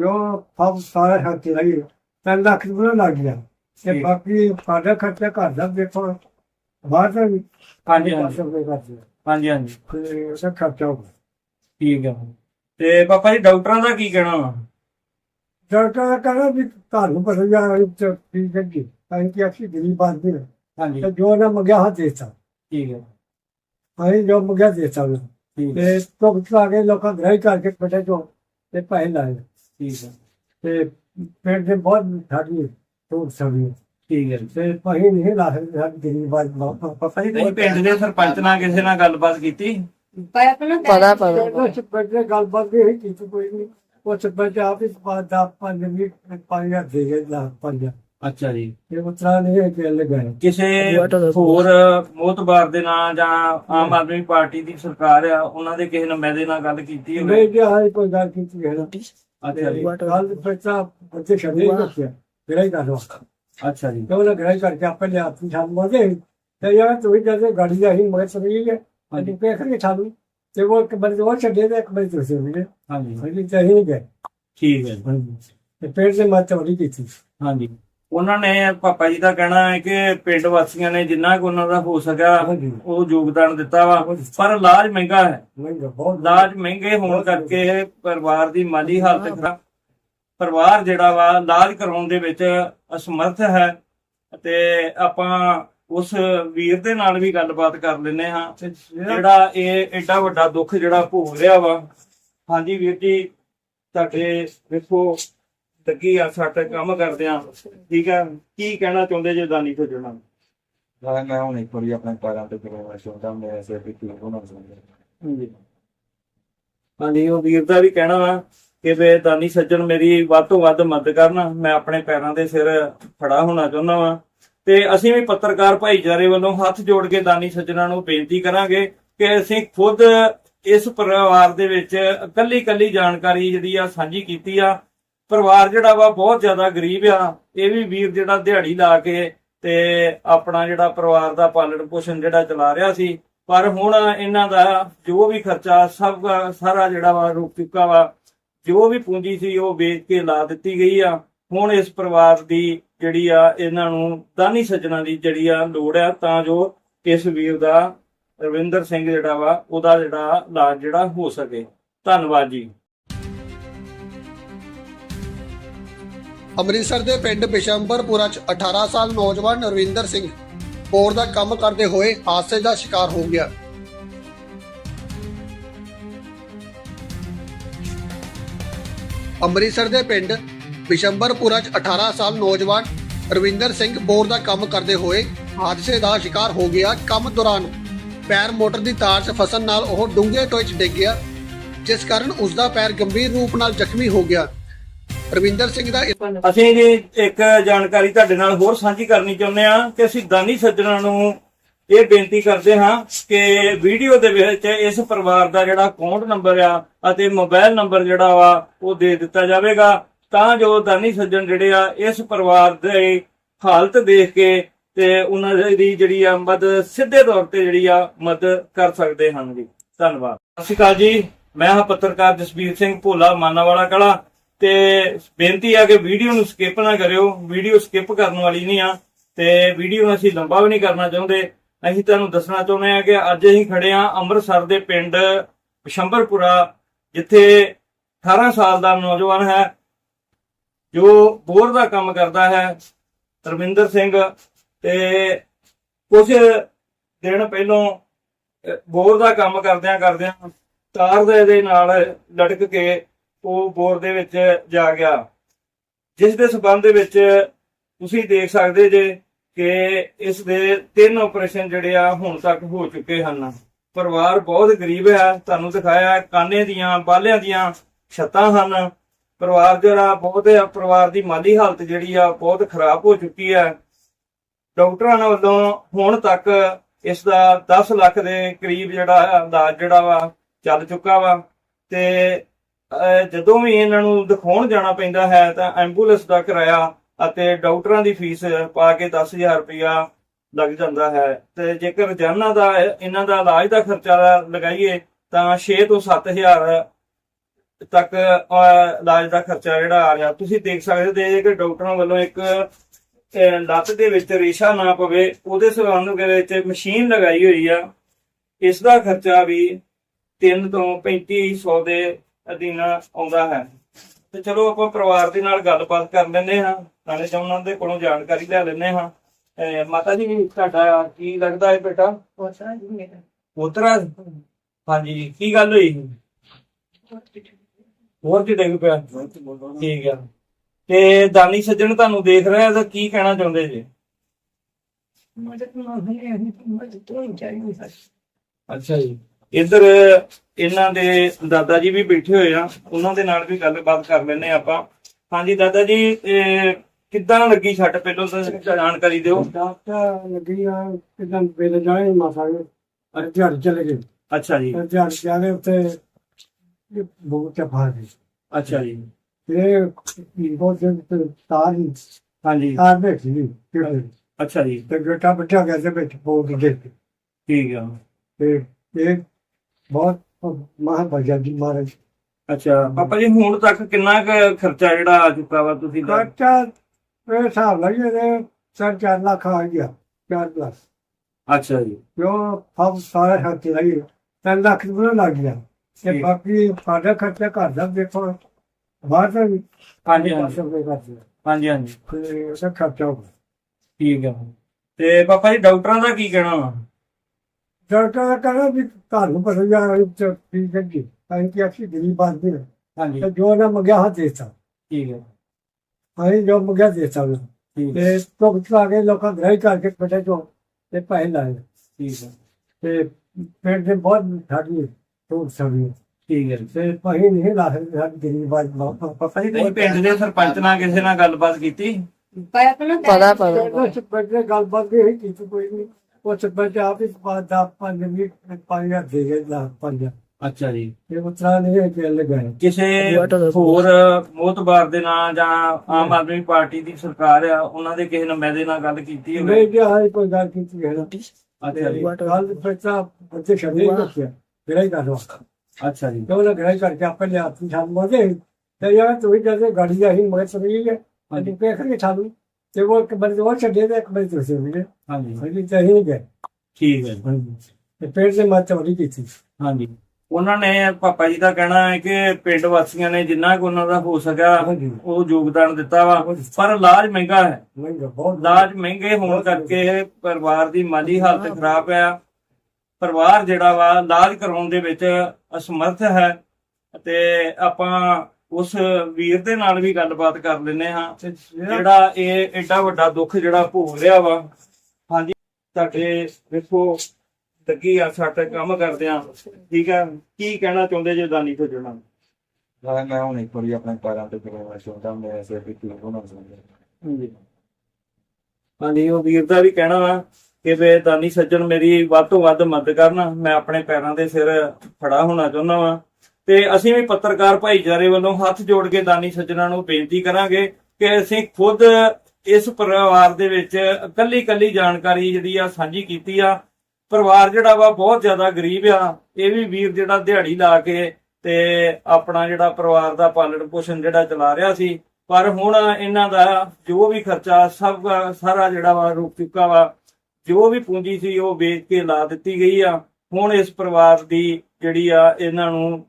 ਜੋ ਫਾਬ ਸਾਰਾ ਖਰਚ ਲਈ। ਤਿੰਨ ਲੱਖ ਰੁਪਏ ਲੱਗ ਗਿਆ। ਤੇ। ਬਾਕੀ ਸਾਡਾ ਖਰਚਾ ਘਰ ਦਾ ਦੇਖੋ। ਬਾਹਰ ਦਾ ਵੀ ਹਾਂਜੀ, ਹਾਂਜੀ। ਹਾਂਜੀ ਹਾਂਜੀ। ਤੇ ਉਹਦਾ ਖਰਚਾ ਹੋ ਗਿਆ। ਠੀਕ ਤੇ ਪਾਪਾ ਜੀ ਡਾਕਟਰਾਂ ਦਾ ਕੀ ਕਹਿਣਾ ਵਾ? ਡਾਕਟਰ ਦਾ ਕਹਿੰਦਾ ਵੀ ਤੁਹਾਨੂੰ ਪਤਾ ਇਹ ਚ ਠੀਕ ਹੈ ਜੀ ਤਾਂ ਕਿ ਅਸੀਂ ਗਰੀਬ ਆਦਮੀ ਹਾਂ ਹਾਂਜੀ। ਤੇ ਜੋ ਨਾ ਮੰਗਿਆ ਹੱਥ ਦੇਤਾ। ਠੀਕ ਹੈ ਅਸੀਂ ਜੋ ਮੰਗਿਆ ਦੇਤਾ। ਉਹਨੂੰ। ਠੀਕ ਹੈ ਤੇ ਤੁਕ ਆ ਕੇ ਲੋਕਾਂ ਗ੍ਰਹਿ ਕਰਕੇ ਬਟੇ ਜੋ ਤੇ ਪੈਸੇ ਲਾਏ। ਠੀਕ ਹੈ ਤੇ ਪੇਟ ਦੇ ਬਹੁਤ ਸਾਡੀ ਤੋਂ ਸਭੀ ਠੀਕ ਹੈ ਤੇ ਪੈਸੇ ਨਹੀਂ ਲਾ ਸਕਦੇ ਸਾਡੀ ਗਰੀਬ ਆਦਮੀ ਪਤਾ ਹੀ ਨਹੀਂ ਪਿੰਡ ਦੇ ਸਰਪੰਚ ਨਾਲ ਕਿਸੇ ਨਾਲ ਗੱਲਬਾਤ ਕੀਤੀ? ਪਤਾ ਪਤਾ ਕੁਝ ਬੱਚੇ ਗੱਲਬਾਤ ਵੀ ਹੋਈ ਕੀਤੀ ਕੋਈ ਨਹੀਂ ਕੁਝ ਬੱਚੇ ਆਪ ਹੀ ਦਸ ਪੰਜ ਵੀ ਪੰਜ ਹਜ਼ਾਰ ਦੇ ਗਏ ਦਸ ਪੰਜ ਅੱਛਾ ਜੀ। ਇਹ ਉਤਰਾ ਨਹੀਂ ਹੈ ਕਿ ਲਗਾਏ ਕਿਸੇ ਹੋਰ ਮੋਤਬਾਰ ਦੇ ਨਾਲ ਜਾਂ ਆਮ ਆਦਮੀ ਪਾਰਟੀ ਦੀ ਸਰਕਾਰ ਆ ਉਹਨਾਂ ਦੇ ਕਿਸੇ ਨੁਮਾਇੰਦੇ ਨਾਲ ਗੱਲ ਕੀਤੀ ਹੋਵੇ? ਨਹੀਂ ਜੇ ਹਾਈ ਕੋਈ ਗੱਲ ਕੀਤੀ ਹੈ ਨਾ ਅੱਛਾ ਜੀ। ਗੱਲ ਬੱਚਾ ਬੱਚੇ ਛੱਡੇ ਹੀ ਰੱਖਿਆ ਫਿਰ ਹੀ ਕਰਵਾ ਅੱਛਾ ਜੀ। ਤੇ ਉਹਨਾਂ ਗ੍ਰਹਿ ਕਰਕੇ ਆਪੇ ਲਿਆ ਆਪੀ ਸਾਨੂੰ ਮੋਦੇ ਤੇ ਯਾਰ ਤੂੰ ਜਦ ਗਾੜੀ ਦਾ ਹੀ ਮਗਰ ਸਰੀ ਹੈ ਅਸੀਂ ਵੇਖ ਕੇ ਸਾਨੂੰ ਤੇ ਉਹ ਇੱਕ ਬੰਦੇ ਉਹ ਛੱਡੇ ਤੇ ਇੱਕ ਬੰਦੇ ਤੁਸੀਂ ਮਿਲੇ ਹਾਂਜੀ। ਅਸੀਂ ਤਾਂ ਹੀ ਨਹੀਂ ਗਏ। ਠੀਕ ਹੈ। ਹਾਂਜੀ। ਤੇ ਪੇਟ ਦੇ ਮੱਤ ਹੋਰੀ ਕੀਤੀ। ਹਾਂਜੀ। ਉਹਨਾਂ ਨੇ ਪਾਪਾ ਜੀ ਦਾ ਕਹਿਣਾ ਹੈ ਕਿ ਪਿੰਡ ਵਾਸੀਆਂ ਨੇ ਜਿੰਨਾ ਕੁ ਉਹਨਾਂ ਦਾ ਹੋ ਸਕਿਆ ਹਾਂਜੀ। ਉਹ ਯੋਗਦਾਨ ਦਿੱਤਾ ਵਾ। ਪਰ ਇਲਾਜ ਮਹਿੰਗਾ ਹੈ। ਬਹੁਤ ਇਲਾਜ ਮਹਿੰਗੇ ਹੋਣ ਕਰਕੇ ਪਰਿਵਾਰ ਦੀ ਮਾਲੀ ਹਾਲਤ ਖਰਾਬ। ਪਰਿਵਾਰ ਜਿਹੜਾ ਵਾ ਇਲਾਜ ਕਰਾਉਣ ਦੇ ਵਿੱਚ ਅਸਮਰਥ ਹੈ ਤੇ ਆਪਾਂ ਉਸ ਵੀਰ ਦੇ ਨਾਲ ਵੀ ਗੱਲਬਾਤ ਕਰ ਲੈਨੇ ਹਾਂ। ਜਿਹੜਾ ਇਹ ਐਡਾ ਵੱਡਾ ਦੁੱਖ ਜਿਹੜਾ ਭੋਗ ਰਿਹਾ ਵਾ। ਹਾਂਜੀ ਵੀਰ ਜੀ ਤੁਹਾਡੇ ਵੇਖੋ ਲੱਗੀ ਆ ਸੱਟ ਕੰਮ ਕਰਦੇ ਆ। ਠੀਕ ਆ? ਕੀ ਕਹਿਣਾ ਚਾਹੁੰਦੇ ਜੇ ਦਾਨੀ ਤੋਂ ਜਣਾ ਮੈਂ ਮੈਂ ਹੁਣ ਇੱਕ ਵਾਰੀ ਆਪਣੇ ਪੈਰਾਂ ਤੇ ਖੜੋਣਾ ਚਾਹੁੰਦਾ ਮੈਂ ਐਸੇ ਵੀ ਕਿਉਂ ਹੋਣਾ ਚਾਹੁੰਦਾ। ਹਾਂਜੀ। ਹਾਂਜੀ ਉਹ ਵੀਰ ਦਾ ਵੀ ਕਹਿਣਾ ਵਾ ਕਿ ਵੇ ਦਾਨੀ ਸੱਜਣ ਮੇਰੀ ਵੱਧ ਤੋਂ ਵੱਧ ਮਦਦ ਕਰਨ ਮੈਂ ਆਪਣੇ ਪੈਰਾਂ ਦੇ ਸਿਰ ਖੜਾ ਹੋਣਾ ਚਾਹੁੰਦਾ ਵਾਂ। ਤੇ ਅਸੀਂ ਵੀ ਪੱਤਰਕਾਰ ਭਾਈਚਾਰੇ ਵੱਲੋਂ ਹੱਥ ਜੋੜ ਕੇ ਦਾਨੀ ਸੱਜਣਾਂ ਨੂੰ ਬੇਨਤੀ ਕਰਾਂਗੇ ਕਿ ਅਸੀਂ ਖੁਦ ਇਸ ਪਰਿਵਾਰ ਦੇ ਵਿੱਚ ਇਕੱਲੀ ਇਕੱਲੀ ਜਾਣਕਾਰੀ ਜਿਹੜੀ ਆ ਸਾਂਝੀ ਕੀਤੀ ਆ ਪਰਿਵਾਰ ਜਿਹੜਾ ਵਾ ਬਹੁਤ ਜ਼ਿਆਦਾ ਗਰੀਬ ਆ, ਇਹ ਵੀ ਵੀਰ ਜਿਹੜਾ ਦਿਹਾੜੀ ਲਾ ਕੇ ਤੇ ਆਪਣਾ ਜਿਹੜਾ ਪਰਿਵਾਰ ਦਾ ਪਾਲਣ ਪੋਸ਼ਣ ਜਿਹੜਾ ਚਲਾ ਰਿਹਾ ਸੀ। ਪਰ ਹੁਣ ਇਹਨਾਂ ਦਾ ਜੋ ਵੀ ਖਰਚਾ ਸਭ ਸਾਰਾ ਜਿਹੜਾ ਵਾ ਰੁਕ ਚੁੱਕਾ ਵਾ। ਜੋ ਵੀ ਪੂੰਜੀ ਸੀ ਉਹ ਵੇਚ ਕੇ ਲਾ ਦਿੱਤੀ ਗਈ ਆ। ਹੁਣ ਇਸ ਪਰਿਵਾਰ ਦੀ ਜਿਹੜੀ ਆ, ਇਹਨਾਂ ਨੂੰ ਦਾਨੀ ਸੱਜਣਾ ਦੀ ਜਿਹੜੀ ਆ ਲੋੜ ਆ, ਤਾਂ ਜੋ ਇਸ ਵੀਰ ਦਾ ਰਵਿੰਦਰ ਸਿੰਘ ਜਿਹੜਾ ਵਾ, ਉਹਦਾ ਜਿਹੜਾ ਇਲਾਜ ਜਿਹੜਾ ਹੋ ਸਕੇ। ਧੰਨਵਾਦ ਜੀ। ਅੰਮ੍ਰਿਤਸਰ ਦੇ ਪਿੰਡ ਬਿਸ਼ੰਬਰਪੁਰਾ 'ਚ 18 ਸਾਲ ਨੌਜਵਾਨ ਰਵਿੰਦਰ ਸਿੰਘ ਬੋਰ ਦਾ ਕੰਮ ਕਰਦੇ ਹੋਏ ਹਾਦਸੇ ਦਾ ਸ਼ਿਕਾਰ ਹੋ ਗਿਆ। ਅੰਮ੍ਰਿਤਸਰ ਦੇ ਪਿੰਡ ਬਿਸ਼ੰਬਰਪੁਰਾ 'ਚ 18 ਸਾਲ ਨੌਜਵਾਨ ਰਵਿੰਦਰ ਸਿੰਘ ਬੋਰ ਦਾ ਕੰਮ ਕਰਦੇ ਹੋਏ ਹਾਦਸੇ ਦਾ ਸ਼ਿਕਾਰ ਹੋ ਗਿਆ। ਕੰਮ ਦੌਰਾਨ ਪੈਰ ਮੋਟਰ ਦੀ ਤਾਰ 'ਚ ਫਸਣ ਨਾਲ ਉਹ ਡੂੰਘੇ ਟੋਏ 'ਚ ਡਿੱਗ ਗਿਆ, ਜਿਸ ਕਾਰਨ ਉਸ ਦਾ ਪੈਰ ਗੰਭੀਰ ਰੂਪ ਨਾਲ ਜ਼ਖਮੀ ਹੋ ਗਿਆ। ਰਵਿੰਦਰ ਸਿੰਘ ਦਾ ਅਸੀਂ ਜੀ ਇੱਕ ਜਾਣਕਾਰੀ ਤੁਹਾਡੇ ਨਾਲ ਹੋਰ ਸਾਂਝੀ ਕਰਨੀ ਚਾਹੁੰਦੇ ਆ ਕਿ ਅਸੀਂ ਦਾਨੀ ਸੱਜਣਾਂ ਨੂੰ ਇਹ ਬੇਨਤੀ ਕਰਦੇ ਹਾਂ ਕਿ ਵੀਡੀਓ ਦੇ ਵਿੱਚ ਇਸ ਪਰਿਵਾਰ ਦਾ ਜਿਹੜਾ ਅਕਾਊਂਟ ਨੰਬਰ ਆ ਅਤੇ ਮੋਬਾਈਲ ਨੰਬਰ ਜਿਹੜਾ ਵਾ ਉਹ ਦੇ ਦਿੱਤਾ ਜਾਵੇਗਾ। ਤਾਂ ਜੋ ਦਾਨੀ ਸੱਜਣ ਜਿਹੜੇ ਆ ਇਸ ਪਰਿਵਾਰ ਦੇ ਹਾਲਤ ਦੇਖ ਕੇ ਤੇ ਉਹਨਾਂ ਦੀ ਜਿਹੜੀ ਆ ਮਦਦ ਸਿੱਧੇ ਤੌਰ ਤੇ ਜਿਹੜੀ ਆ ਮਦਦ ਕਰ ਸਕਦੇ ਹਨ ਜੀ। ਧੰਨਵਾਦ। ਸਤਿ ਸ਼੍ਰੀ ਅਕਾਲ ਜੀ। ਮੈਂ ਹਾਂ ਪੱਤਰਕਾਰ ਜਸਬੀਰ ਸਿੰਘ, ਭੋਲਾ ਮਾਨਾਵਾਲਾ ਕਲਾ। ਤੇ ਬੇਨਤੀ ਆ ਕਿ ਵੀਡੀਓ ਨੂੰ ਸਕਿਪ ਨਾ ਕਰਿਓ। ਵੀਡੀਓ ਸਕਿਪ ਕਰਨ ਵਾਲੀ ਨਹੀਂ ਆ ਤੇ ਵੀਡੀਓ ਨੂੰ ਅਸੀਂ ਲੰਬਾ ਵੀ ਨਹੀਂ ਕਰਨਾ ਚਾਹੁੰਦੇ। ਅਸੀਂ ਤੁਹਾਨੂੰ ਦੱਸਣਾ ਚਾਹੁੰਦੇ ਆ ਕਿ ਅੱਜ ਅਸੀਂ ਖੜੇ ਆ ਅੰਮ੍ਰਿਤਸਰ ਦੇ ਪਿੰਡ ਬਿਸ਼ੰਬਰਪੁਰਾ ਜਿੱਥੇ 18 ਸਾਲ ਦਾ ਨੌਜਵਾਨ ਹੈ, ਜੋ ਬੋਰ ਦਾ ਕੰਮ ਕਰਦਾ ਹੈ, ਧਰਮਿੰਦਰ ਸਿੰਘ। ਤੇ ਕੁਝ ਦਿਨ ਪਹਿਲਾਂ ਬੋਰ ਦਾ ਕੰਮ ਕਰਦਿਆਂ ਕਰਦਿਆਂ ਤਾਰ ਦੇ ਦੇ ਨਾਲ ਲਟਕ ਕੇ ਉਹ ਬੋਰ ਦੇ ਵਿੱਚ ਜਾ ਗਿਆ। ਜਿਸ ਦੇ ਸਬੰਧ ਦੇ ਵਿੱਚ ਤੁਸੀਂ ਦੇਖ ਸਕਦੇ ਜੇ ਕਿ ਇਸ ਦੇ ਤਿੰਨ ਆਪਰੇਸ਼ਨ ਜਿਹੜੇ ਆ ਹੁਣ ਤੱਕ ਹੋ ਚੁੱਕੇ ਹਨ। ਪਰਿਵਾਰ ਬਹੁਤ ਗਰੀਬ ਹੈ। ਤੁਹਾਨੂੰ ਦਿਖਾਇਆ ਕਾਨੇ ਦੀਆਂ ਬਾਲਿਆਂ ਦੀਆਂ ਛੱਤਾਂ ਹਨ। ਪਰਿਵਾਰ ਜਿਹੜਾ ਬਹੁਤ ਪਰਿਵਾਰ ਦੀ ਮਾਲੀ ਹਾਲਤ ਜਿਹੜੀ ਆ ਬਹੁਤ ਖਰਾਬ ਹੋ ਚੁੱਕੀ ਹੈ। ਡਾਕਟਰਾਂ ਵੱਲੋਂ ਹੁਣ ਤੱਕ ਇਸ ਦਾ 10 ਲੱਖ ਦੇ ਕਰੀਬ ਜਿਹੜਾ ਇਲਾਜ ਜਿਹੜਾ ਵਾ ਚੱਲ ਚੁੱਕਾ ਵਾ। ਤੇ ਜਦੋਂ ਵੀ ਇਹਨਾਂ ਨੂੰ ਦਿਖਾਉਣ ਜਾਣਾ ਪੈਂਦਾ ਹੈ ਤਾਂ ਐਂਬੂਲੈਂਸ ਦਾ ਕਿਰਾਇਆ ਅਤੇ ਡਾਕਟਰਾਂ ਦੀ ਫੀਸ ਪਾ ਕੇ 10000 ਰੁਪਇਆ ਲੱਗ ਜਾਂਦਾ ਹੈ। ਤੇ ਜੇਕਰ ਰੋਜ਼ਾਨਾ ਦਾ, ਇਹਨਾਂ ਦਾ ਇਲਾਜ ਦਾ ਖਰਚਾ ਲਗਾਈਏ ਤਾਂ 6 ਤੋਂ 7000 ਤੱਕ ਇਲਾਜ ਦਾ ਖਰਚਾ ਜਿਹੜਾ ਆ ਰਿਹਾ। ਤੁਸੀਂ ਦੇਖ ਸਕਦੇ ਹੋ ਕਿ ਡਾਕਟਰਾਂ ਵੱਲੋਂ ਇੱਕ ਲੱਤ ਦੇ ਵਿੱਚ ਰੇਸ਼ਾ ਨਾ ਪਵੇ, ਉਹਦੇ ਸੰਬੰਧ ਵਿੱਚ ਮਸ਼ੀਨ ਲਗਾਈ ਹੋਈ ਆ। ਇਸ ਦਾ ਖਰਚਾ ਵੀ 3 ਤੋਂ 3500 ਦੇ ਅਧੀਨ ਆਉਂਦਾ ਹੈ। ਤੇ ਚਲੋ ਆਪਾਂ ਪਰਿਵਾਰ ਦੇ ਨਾਲ ਗੱਲਬਾਤ ਕਰ ਲੈਂਦੇ ਹਾਂ। ਨਾਲੇ ਜਾਂ ਉਹਨਾਂ ਦੇ ਕੋਲੋਂ ਜਾਣਕਾਰੀ ਲੈ ਲੈਂਦੇ ਹਾਂ। ਅਹ, ਮਾਤਾ ਜੀ ਤੁਹਾਡਾ ਕੀ ਲੱਗਦਾ ਹੈ ਬੇਟਾ? ਪੋਤਾ ਜੀ ਮੇਰਾ। ਉਤਰਾ ਹਾਂਜੀ ਕੀ ਗੱਲ ਹੋਈ? ਹੋਰ ਕੀ ਡਿੱਗ ਪਿਆ? ਠੀਕ ਆ। ਤੇ ਦਾਨੀ ਸੱਜਣ ਤੁਹਾਨੂੰ ਦੇਖ ਰਿਹਾ ਤਾਂ ਕੀ ਕਹਿਣਾ ਚਾਹੁੰਦੇ ਜੀ? ਮਦਦ ਮੰਗਣੀ ਹੈ ਮਦਦ ਤੋਂ ਚਾਹੀਦੀ ਅੱਛਾ ਜੀ। ਇੱਧਰ ਇਹਨਾਂ ਦੇ ਦਾਦਾ ਜੀ ਵੀ ਬੈਠੇ ਹੋਏ ਆ ਉਹਨਾਂ ਦੇ ਨਾਲ ਵੀ ਗੱਲਬਾਤ ਕਰ ਲੈਨੇ ਆਪਾਂ। ਹਾਂਜੀ ਦਾਦਾ ਜੀ ਕਿੱਦਾਂ ਲੱਗੀ ਛੱਟ ਪਹਿਲਾਂ ਤਾਂ ਜਾਣਕਾਰੀ ਦਿਓ? ਡਾਕਟਰ ਲੱਗੀ ਆ ਕਿਦਾਂ ਬੇਲ ਜਾਣੇ ਮਾਸਾ ਅਰੇ ਝੜ ਚਲੇ ਗਏ ਅੱਛਾ ਜੀ। ਝੜ ਜਾਣੇ ਉੱਤੇ ਬਹੁਤ ਚਫਾ ਗਈ ਅੱਛਾ ਜੀ। ਇਹ ਬਹੁਤ ਜ਼ਿਆਦਾ ਤਾਰ ਹੀ। ਹਾਂਜੀ। ਤਾਰ ਬੈਠੀ ਤੇ ਅੱਛਾ ਜੀ। ਗੇਟਾ ਬੱਠਾ ਗਿਆ ਤੇ ਵਿੱਚ ਬੋਲ ਦੇ ਠੀਕ ਆ। ਤੇ ਇਹ ਬਹੁਤ ਮਹਾਂ ਭਜਾ ਜੀ ਮਹਾਰਾਜ। ਅੱਛਾ ਪਾਪਾ ਜੀ ਹੁਣ ਤੱਕ ਕਿੰਨਾ ਕੁ ਖਰਚਾ ਜਿਹੜਾ ਆ ਚੁੱਕਾ ਵਾ ਤੁਸੀਂ ਦਾ ਖਰਚਾ ਇਹ ਹਿਸਾਬ ਲਾਈਏ ਤੇ ਸਰ ਚਾਰ ਲੱਖ ਆ ਗਿਆ ਚਾਰ ਪਲੱਸ ਅੱਛਾ ਜੀ। ਜੋ ਹਮ ਸਾਰਾ ਖਰਚ ਲਾਈਏ ਤਿੰਨ ਲੱਖ ਰੁਪਏ ਲੱਗ ਗਿਆ। ਤੇ। ਬਾਕੀ ਸਾਡਾ ਖਰਚਾ ਘਰ ਦਾ ਦੇਖੋ ਬਾਹਰ ਦਾ ਵੀ ਹਾਂਜੀ ਹਾਂਜੀ। ਹਾਂਜੀ ਹਾਂਜੀ। ਉਹਦਾ ਖਰਚਾ ਹੋ ਗਿਆ। ਠੀਕ ਆ। ਤੇ ਪਾਪਾ ਜੀ ਡਾਕਟਰਾਂ ਦਾ ਕੀ ਕਹਿਣਾ ਵਾ? ਡਾਕਟਰ ਦਾ ਕਹਿੰਦਾ ਵੀ ਤੁਹਾਨੂੰ ਪਤਾ ਯਾਰ ਇਹ ਚ ਠੀਕ ਹੈ ਜੀ। ਤਾਂ ਕਿ ਅਸੀਂ ਗਰੀਬ ਆਦਮੀ ਹਾਂ। ਹਾਂਜੀ। ਤੇ ਜੋ ਨਾ ਮੰਗਿਆ ਹੱਥ ਦੇਤਾ। ਠੀਕ ਹੈ। ਅਸੀਂ ਜੋ ਮੰਗਿਆ ਦੇਤਾ। ਠੀਕ ਤੇ ਚ ਆ ਕੇ ਲੋਕਾਂ ਗ੍ਰਹਿ ਕਰਕੇ ਬੈਠੇ ਜੋ ਤੇ ਪੈਸੇ ਲਾਏ। ਠੀਕ ਹੈ। ਤੇ ਪਿੰਡ ਦੇ ਬਹੁਤ ਸਾਡੀ ਤੋਂ ਸਭੀ ਠੀਕ ਹੈ। ਤੇ ਪੈਸੇ ਨਹੀਂ ਲਾ ਸਕਦੇ ਸਾਡੀ ਗਰੀਬ ਆਦਮੀ ਪਾਪਾ ਜੀ ਤੁਸੀਂ ਪਿੰਡ ਦੇ ਸਰਪੰਚ ਨਾਲ ਕਿਸੇ ਨਾਲ ਗੱਲਬਾਤ ਕੀਤੀ? ਪਤਾ ਪਤਾ। ਬੰਦੇ ਗੱਲਬਾਤ ਵੀ ਹੋਈ ਕੀਤੀ ਕੋਈ ਨਹੀਂ। ਉਹ ਸਰਪੰਚ ਆਪ ਹੀ ਬਾਦ ਦਾ ਪੰਜ ਵੀ ਪੰਜ ਦੇ ਗਏ ਦਾ ਪੰਜ। ਅੱਛਾ ਜੀ। ਤੇ ਉਤਰਾ ਨਹੀਂ ਜੇਲ ਲਗਾਏ ਕਿਸੇ ਹੋਰ ਮੋਤਬਾਰ ਦੇ ਨਾਲ ਜਾਂ ਆਮ ਆਦਮੀ ਪਾਰਟੀ ਦੀ ਸਰਕਾਰ ਆ ਉਹਨਾਂ ਦੇ ਕਿਸੇ ਨੁਮਾਇੰਦੇ ਨਾਲ ਗੱਲ ਕੀਤੀ ਹੋਵੇ? ਨਹੀਂ ਕਿ ਹਾਈ ਕੋਈ ਗੱਲ ਕੀਤੀ ਹੈ ਨਾ। ਅੱਛਾ ਜੀ। ਗੱਲ ਫੈਸਲਾ ਸ਼ਬਦ ਹੀ ਰੱਖਿਆ ਮੇਰਾ ਹੀ ਕਰਵਾ ਅੱਛਾ ਜੀ। ਤੇ ਉਹਨੇ ਗ੍ਰਹਿ ਕਰਕੇ ਆਪੇ ਲਿਆ ਤੀ ਸਾਨੂੰ ਮੋਦੇ ਤੇ ਯਾਰ ਤੂੰ ਜਦ ਗਾੜੀ ਆਹੀ ਮਗਰ ਸਰੀ ਹੈ। ਤੇ ਪੇਖ ਕੇ ਸਾਨੂੰ। ਤੇ ਉਹ ਇੱਕ ਬੰਦੇ ਉਹ ਛੱਡੇ ਤੇ ਇੱਕ ਬੰਦੇ ਤੁਸੀਂ ਮਿਲੇ ਹਾਂਜੀ। ਅਸੀਂ ਤਾਂ ਹੀ ਨਹੀਂ ਗਏ। ਠੀਕ ਹੈ ਹਾਂਜੀ। ਤੇ ਪੇੜ ਦੇ ਮਾਤੇ ਹੋਰੀ ਕੀਤੀ। ਹਾਂਜੀ। ਉਹਨਾਂ ਨੇ ਪਾਪਾ ਜੀ ਦਾ ਕਹਿਣਾ ਹੈ ਕਿ ਪਿੰਡ ਵਾਸੀਆਂ ਨੇ ਜਿੰਨਾ ਕੁ ਉਹਨਾਂ ਦਾ ਹੋ ਸਕਿਆ ਹਾਂਜੀ। ਉਹ ਯੋਗਦਾਨ ਦਿੱਤਾ ਵਾ। ਪਰ ਇਲਾਜ ਮਹਿੰਗਾ ਹੈ। ਮਹਿੰਗਾ ਬਹੁਤ ਇਲਾਜ ਮਹਿੰਗੇ ਹੋਣ ਕਰਕੇ ਪਰਿਵਾਰ ਦੀ ਮਾਲੀ ਹਾਲਤ ਖਰਾਬ ਆ ਪਰਿਵਾਰ ਜਿਹੜਾ ਵਾ ਇਲਾਜ ਕਰਾਉਣ ਦੇ ਵਿੱਚ ਅਸਮਰਥ ਹੈ। ਤੇ ਆਪਾਂ ਉਸ ਵੀਰ ਦੇ ਨਾਲ ਵੀ ਗੱਲਬਾਤ ਕਰ ਲੈਨੇ ਹਾਂ। ਤੇ ਜਿਹੜਾ ਇਹ ਐਡਾ ਵੱਡਾ ਦੁੱਖ ਜਿਹੜਾ ਭੋਗ ਰਿਹਾ ਵਾ ਹਾਂਜੀ ਤੁਹਾਡੇ ਵੇਖੋ ਲੱਗੀ ਆ ਸੱਟ ਕੰਮ ਕਰਦੇ ਆ। ਠੀਕ ਆ ਕੀ ਕਹਿਣਾ ਚਾਹੁੰਦੇ ਜੇ ਦਾਨੀ ਤੋਂ ਜੁੜਨਾ? ਮੈਂ ਮੈਂ ਹੁਣ ਇੱਕ ਵਾਰੀ ਆਪਣੇ ਪੈਰਾਂ ਤੇ ਖੜੋਣਾ ਚਾਹੁੰਦਾ ਮੈਂ ਸਿਰ ਤੇ ਠੀਕ ਹੋਣਾ ਚਾਹੁੰਦਾ। ਹਾਂਜੀ। ਹਾਂਜੀ ਉਹ ਵੀਰ ਦਾ ਵੀ ਕਹਿਣਾ ਵਾ ਕਿ ਵੇ ਦਾਨੀ ਸੱਜਣ ਮੇਰੀ ਵੱਧ ਤੋਂ ਵੱਧ ਮਦਦ ਕਰਨ ਮੈਂ ਆਪਣੇ ਪੈਰਾਂ ਦੇ ਸਿਰ ਖੜਾ ਹੋਣਾ ਚਾਹੁੰਦਾ ਵਾਂ। ਤੇ ਅਸੀਂ ਵੀ ਪੱਤਰਕਾਰ ਭਾਈਚਾਰੇ ਵੱਲੋਂ ਹੱਥ ਜੋੜ ਕੇ ਦਾਨੀ ਸੱਜਣਾਂ ਨੂੰ ਬੇਨਤੀ ਕਰਾਂਗੇ ਕਿ ਅਸੀਂ ਖੁਦ ਇਸ ਪਰਿਵਾਰ ਦੇ ਵਿੱਚ ਇਕੱਲੀ ਇਕੱਲੀ ਜਾਣਕਾਰੀ ਜਿਹੜੀ ਆ ਸਾਂਝੀ ਕੀਤੀ ਆ। ਪਰਿਵਾਰ ਜਿਹੜਾ ਵਾ ਬਹੁਤ ਜ਼ਿਆਦਾ ਗਰੀਬ ਆ, ਇਹ ਵੀ ਵੀਰ ਜਿਹੜਾ ਦਿਹਾੜੀ ਲਾ ਕੇ ਤੇ ਆਪਣਾ ਜਿਹੜਾ ਪਰਿਵਾਰ ਦਾ ਪਾਲਣ ਪੋਸ਼ਣ ਜਿਹੜਾ ਚਲਾ ਰਿਹਾ ਸੀ। ਪਰ ਹੁਣ ਇਹਨਾਂ ਦਾ ਜੋ ਵੀ ਖਰਚਾ ਸਭ ਸਾਰਾ ਜਿਹੜਾ ਵਾ ਰੁਕ ਚੁੱਕਾ ਵਾ, ਜੋ ਵੀ ਪੂੰਜੀ ਸੀ ਉਹ ਵੇਚ ਕੇ ਲਾ ਦਿੱਤੀ ਗਈ ਆ। ਹੁਣ ਇਸ ਪਰਿਵਾਰ ਦੀ ਜਿਹੜੀ ਆ ਇਹਨਾਂ ਨੂੰ